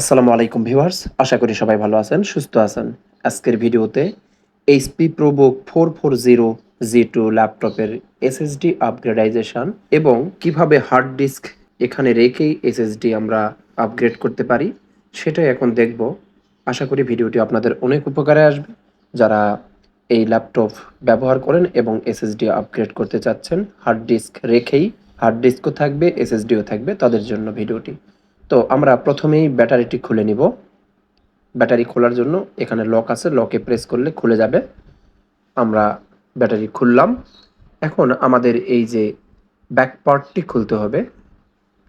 আসসালামু আলাইকুম ভিউয়ার্স, আশা করি সবাই ভালো আছেন, সুস্থ আছেন। আজকের ভিডিওতে HP ProBook four four zero G two ল্যাপটপের এসএসডি আপগ্রেডাইজেশন এবং কীভাবে হার্ড ডিস্ক এখানে রেখেই এসএসডি আমরা আপগ্রেড করতে পারি, সেটাই এখন দেখব। আশা করি ভিডিওটি আপনাদের অনেক উপকারে আসবে। যারা এই ল্যাপটপ ব্যবহার করেন এবং এসএসডি আপগ্রেড করতে চাচ্ছেন হার্ড ডিস্ক রেখেই হার্ড ডিস্কও থাকবে এসএসডিও থাকবে, তাদের জন্য ভিডিওটি। তো আমরা প্রথমেই ব্যাটারিটি খুলে নিব। ব্যাটারি খোলার জন্য এখানে লক আছে, লকে প্রেস করলে খুলে যাবে। আমরা ব্যাটারি খুললাম। এখন আমাদের এই যে ব্যাক পার্টটি খুলতে হবে।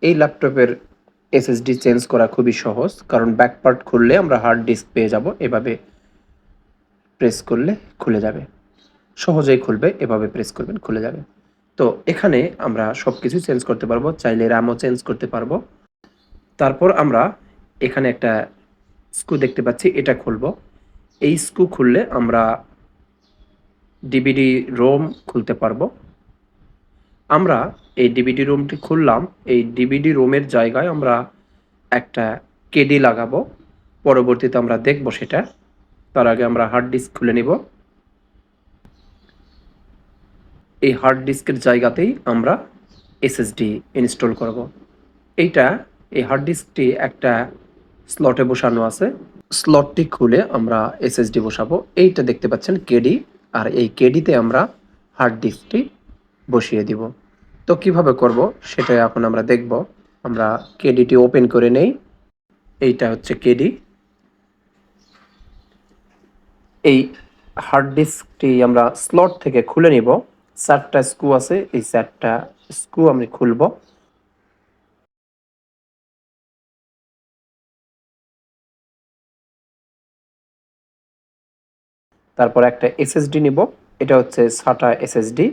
এই ল্যাপটপের এসএসডি চেঞ্জ করা খুবই সহজ, কারণ ব্যাক পার্ট খুললে আমরা হার্ড ডিস্ক পেয়ে যাব। এভাবে প্রেস করলে খুলে যাবে। সহজেই খুলবে, এভাবে প্রেস করবেন, খুলে যাবে। তো এখানে আমরা সব কিছু চেঞ্জ করতে পারব, চাইলে র্যামও চেঞ্জ করতে পারব। তারপর আমরা এখানে একটা স্ক্রু দেখতে পাচ্ছি, এটা খুলব। এই স্ক্রু খুললে আমরা ডিবিডি রোম খুলতে পারব। আমরা এই ডিবিডি রোমটি খুললাম, এই ডিবিডি রোমের জায়গায় আমরা একটা কেডি লাগাবো। পরবর্তীতে আমরা দেখব সেটা। তার আগে আমরা হার্ড ডিস্ক খুলে নিব। এই হার্ড ডিস্কের জায়গাতেই আমরা এসএসডি ইনস্টল করব। এইটা এই হার্ড ডিস্কটি একটা স্লটে বসানো আছে। স্লটটি খুলে আমরা এসএসডি বসাবো। এইটা দেখতে পাচ্ছেন কেডি আর এই কেডিতে আমরা হার্ড ডিস্কটি বসিয়ে দিব। তো কীভাবে করব? সেটা এখন আমরা দেখব। আমরা কেডিটি ওপেন করে নেই। এইটা হচ্ছে কেডি এই হার্ড ডিস্কটি আমরা স্লট থেকে খুলে নিব। চারটা স্ক্রু আছে। এই চারটা স্ক্রু আমি খুলবো। তারপর একটা এসএসডি নিব। এটা হচ্ছে সাটা এসএসডি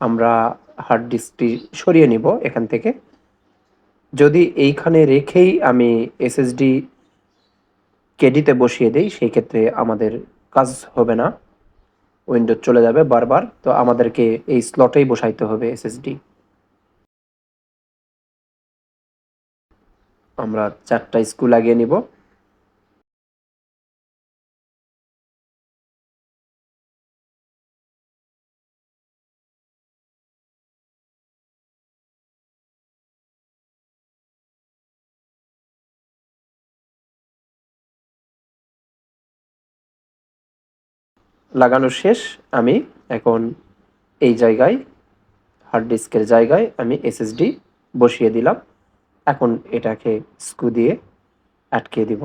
আমরা হার্ড ডিস্কটি সরিয়ে নিব এখান থেকে। যদি এইখানে রেখেই আমি এসএসডি কেডিতে বসিয়ে দেই, সেই ক্ষেত্রে আমাদের কাজ হবে না। উইন্ডো চলে যাবে বারবার। তো আমাদেরকে এই স্লটেই বসাইতে হবে এসএসডি আমরা চারটা স্ক্রু লাগিয়ে নিব। লাগানো শেষ। আমি এখন এই জায়গায় হার্ড ডিস্কের জায়গায় আমি এসএসডি বসিয়ে দিলাম। এখন এটাকে স্ক্রু দিয়ে আটকে দিব।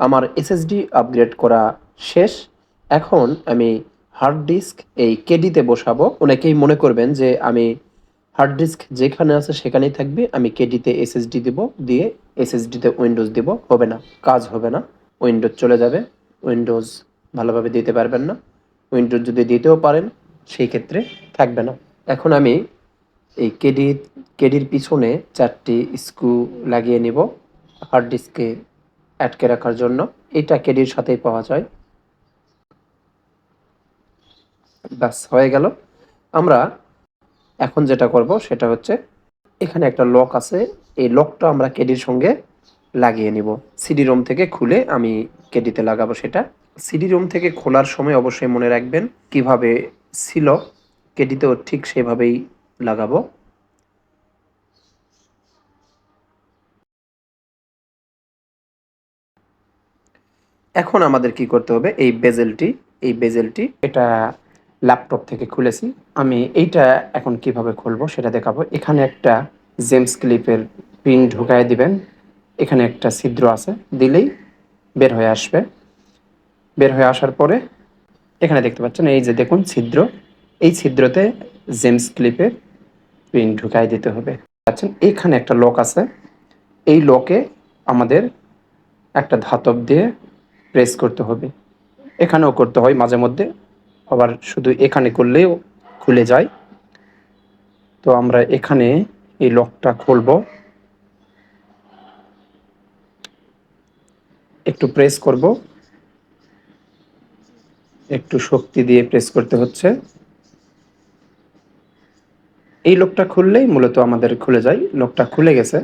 আমার এসএসডি আপগ্রেড করা শেষ। এখন আমি হার্ড ডিস্ক এই কেডিতে বসাবো। অনেকেই মনে করবেন যে আমি হার্ড ডিস্ক যেখানে আছে সেখানেই থাকবে। আমি কেডিতে এসএসডি দিব, দিয়ে এসএসডিতে উইন্ডোজ দিব। হবে না, কাজ হবে না। উইন্ডোজ চলে যাবে। উইন্ডোজ ভালোভাবে দিতে পারবেন না। উইন্ডোজ যদি দিতেও পারেন, সেই ক্ষেত্রে থাকবে না। এখন আমি এই কেডি, কেডির পিছনে চারটি স্ক্রু লাগিয়ে নিব হার্ড ডিস্কে আটকে রাখার জন্য। এটা কেডির সাথেই পাওয়া যায়। ব্যাস, হয়ে গেল। আমরা এখন যেটা করব সেটা হচ্ছে এখানে একটা লক আছে। এই লকটা আমরা কেডির সঙ্গে লাগিয়ে নিব। সিডি রোম থেকে খুলে আমি কেডিতে লাগাবো সেটা। সিডি রোম থেকে খোলার সময় অবশ্যই মনে রাখবেন কীভাবে ছিল কেডিতেও ঠিক সেভাবেই লাগাবো। এখন আমাদের কি করতে হবে? এই বেজেলটি এই বেজেলটি এটা ল্যাপটপ থেকে খুলেছি। আমি এইটা এখন কীভাবে খুলবো সেটা দেখাবো। এখানে একটা জেমস ক্লিপের পিন ঢুকায় দিবেন। এখানে একটা ছিদ্র আছে, দিলেই বের হয়ে আসবে। বের হয়ে আসার পরে এখানে দেখতে পাচ্ছেন, এই যে দেখুন ছিদ্র। এই ছিদ্রতে জেমস ক্লিপের পিন ঢুকায় দিতে হবে। পাচ্ছেন এইখানে একটা লক আছে। এই লকে আমাদের একটা ধাতব দিয়ে প্রেস করতে হবে। এখানেও করতে হয়, মাঝে মধ্যে আবার শুধু এখানে করলেও খুলে যায়। তো আমরা এখানে এই লকটা খুলব। একটু প্রেস করব। একটু শক্তি দিয়ে প্রেস করতে হচ্ছে। এই লোকটা খুললেই মূলত আমাদের খুলে যায়। লোকটা খুলে গেছে।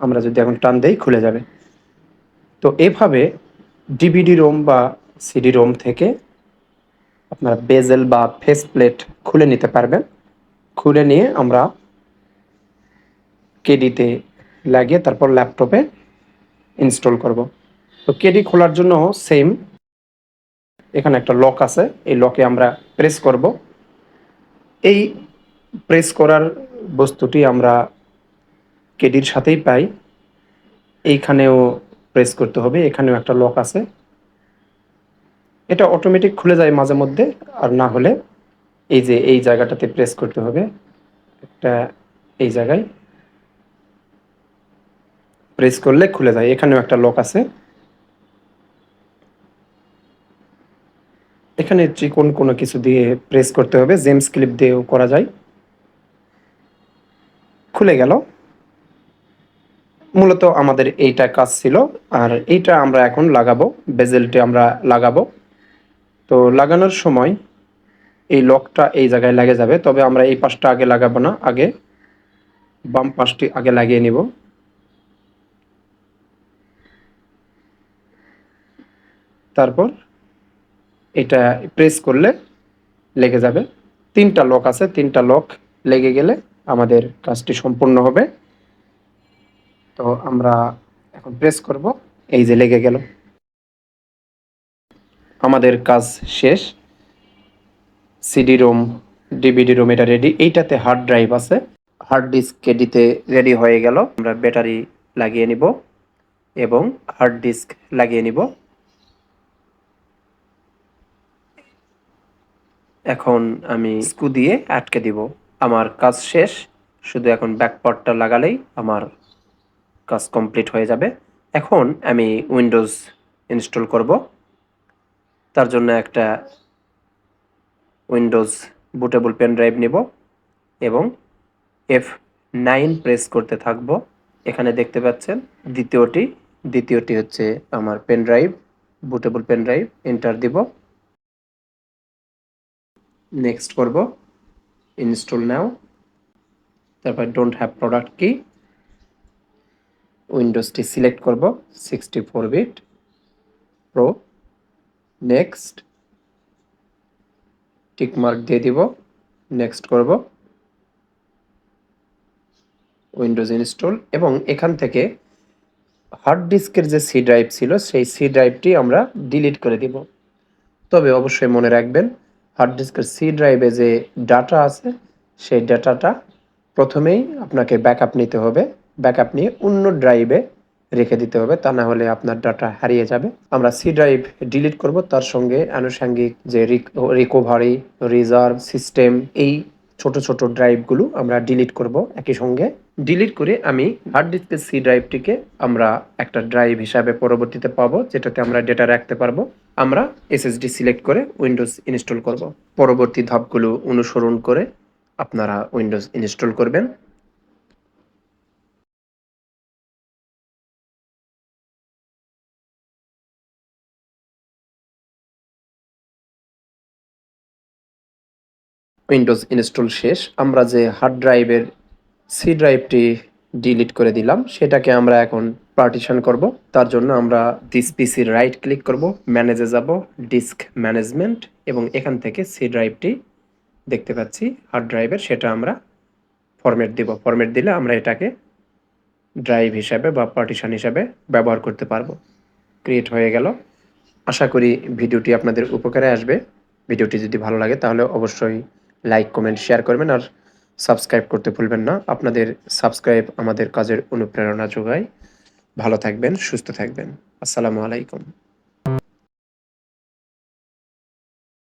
আমরা যদি এখন টান দেই, খুলে যাবে। তো এভাবে ডিভিডি রোম বা সিডি রোম থেকে আপনারা বেজেল বা ফেস প্লেট খুলে নিতে পারবেন। খুলে নিয়ে আমরা কেডিতে লাগিয়ে তারপর ল্যাপটপে ইনস্টল করব। তো কেডি খোলার জন্য সেম এখানে একটা লক আছে, এই লকে আমরা প্রেস করব। এই প্রেস করার বস্তুটি আমরা কেডির সাথেই পাই। এইখানেও প্রেস করতে হবে, এখানেও একটা লক আছে। এটা অটোমেটিক খুলে যায় মাঝে মধ্যে, আর না হলে এই যে এই জায়গাটাতে প্রেস করতে হবে, একটা এই জায়গায় প্রেস করলে খুলে যায়, এখানেও একটা লক আছে। এখানে চিকন কোনো কিছু দিয়ে প্রেস করতে হবে জেমস ক্লিপ দিয়েও করা যায়। খুলে গেল। মূলত আমাদের এইটা কাজ ছিল, আর এইটা আমরা এখন লাগাবো বেজেলটি আমরা লাগাবো। তো লাগানোর সময় এই লকটা এই জায়গায় লেগে যাবে, তবে আমরা এই পাশটা আগে লাগাবো না, আগে বাম পাশটি আগে লাগিয়ে নিব। তারপর এটা প্রেস করলে লেগে যাবে। তিনটা লক আছে, তিনটা লক লেগে গেলে আমাদের কাজটি সম্পূর্ণ হবে। তো আমরা এখন প্রেস করব, এই যে লেগে গেল। আমাদের কাজ শেষ। সিডি রোম ডিভিডি রোম এটা রেডি এইটাতে হার্ড ড্রাইভ আছে। হার্ড ডিস্ক এডিতে রেডি হয়ে গেল। আমরা ব্যাটারি লাগিয়ে নিব এবং হার্ড ডিস্ক লাগিয়ে নিব। এখন আমি স্কু দিয়ে আটকে দিব। আমার কাজ শেষ। শুধু এখন ব্যাকপার্টটা লাগালেই আমার কাজ কমপ্লিট হয়ে যাবে। এখন আমি উইন্ডোজ ইনস্টল করব। তার জন্য একটা উইন্ডোজ বুটেবল পেন ড্রাইভ নেব এবং এফ নাইন প্রেস করতে থাকব। এখানে দেখতে পাচ্ছেন দ্বিতীয়টি। দ্বিতীয়টি হচ্ছে আমার pen drive, bootable pen drive, enter দিব। নেক্সট করব। Install now. তারপর ডোন্ট হ্যাভ প্রোডাক্ট কি। উইন্ডোজটি সিলেক্ট করব sixty four bit pro next tick mark দিয়ে দিব, নেক্সট করব। উইন্ডোজ ইনস্টল এবং এখান থেকে হার্ড ডিস্কের যে সি ড্রাইভ ছিল, সেই সি ড্রাইভটি আমরা ডিলিট করে দিব। তবে অবশ্যই মনে রাখবেন, হার্ড ডিস্কের সি ড্রাইভে যে ডাটা আছে, সেই ডাটাটা প্রথমেই আপনাকে ব্যাকআপ নিতে হবে। ব্যাকআপ নিয়ে অন্য ড্রাইভে রেখে দিতে হবে, তা না হলে আপনার ডাটা হারিয়ে যাবে। আমরা সি ড্রাইভ ডিলিট করব, তার সঙ্গে আনুষঙ্গিক যে রিকভারি রিজার্ভ সিস্টেম এই ছোট ছোট ড্রাইভগুলো আমরা ডিলিট করব একই সঙ্গে। ডিলিট করে আমি হার্ড ডিস্কের সি ড্রাইভটিকে আমরা একটা ড্রাইভ হিসাবে পরবর্তীতে পাবো, যেটাতে আমরা ডেটা রাখতে পারব। আমরা এসএসডি সিলেক্ট করে উইন্ডোজ ইনস্টল করব। পরবর্তী ধাপগুলো অনুসরণ করে আপনারা উইন্ডোজ ইনস্টল করবেন। উইন্ডোজ ইনস্টল শেষ, আমরা যে হার্ড ড্রাইভের সি ড্রাইভটি ডিলিট করে দিলাম, সেটাকে আমরা এখন পার্টিশন করব। তার জন্য আমরা দিস পিসির রাইট ক্লিক করব ম্যানেজে যাব ডিস্ক ম্যানেজমেন্ট এবং এখান থেকে সি ড্রাইভটি দেখতে পাচ্ছি হার্ড ড্রাইভের সেটা আমরা ফরম্যাট দিব। ফরম্যাট দিলে আমরা এটাকে ড্রাইভ হিসাবে বা পার্টিশন হিসাবে ব্যবহার করতে পারব। ক্রিয়েট হয়ে গেল। আশা করি ভিডিওটি আপনাদের উপকারে আসবে। ভিডিওটি যদি ভালো লাগে, তাহলে অবশ্যই লাইক, কমেন্ট, শেয়ার করবেন আর সাবস্ক্রাইব করতে ভুলবেন না। আপনাদের সাবস্ক্রাইব আমাদের কাজের অনুপ্রেরণা যোগায়। ভালো থাকবেন, সুস্থ থাকবেন। আসসালামু আলাইকুম।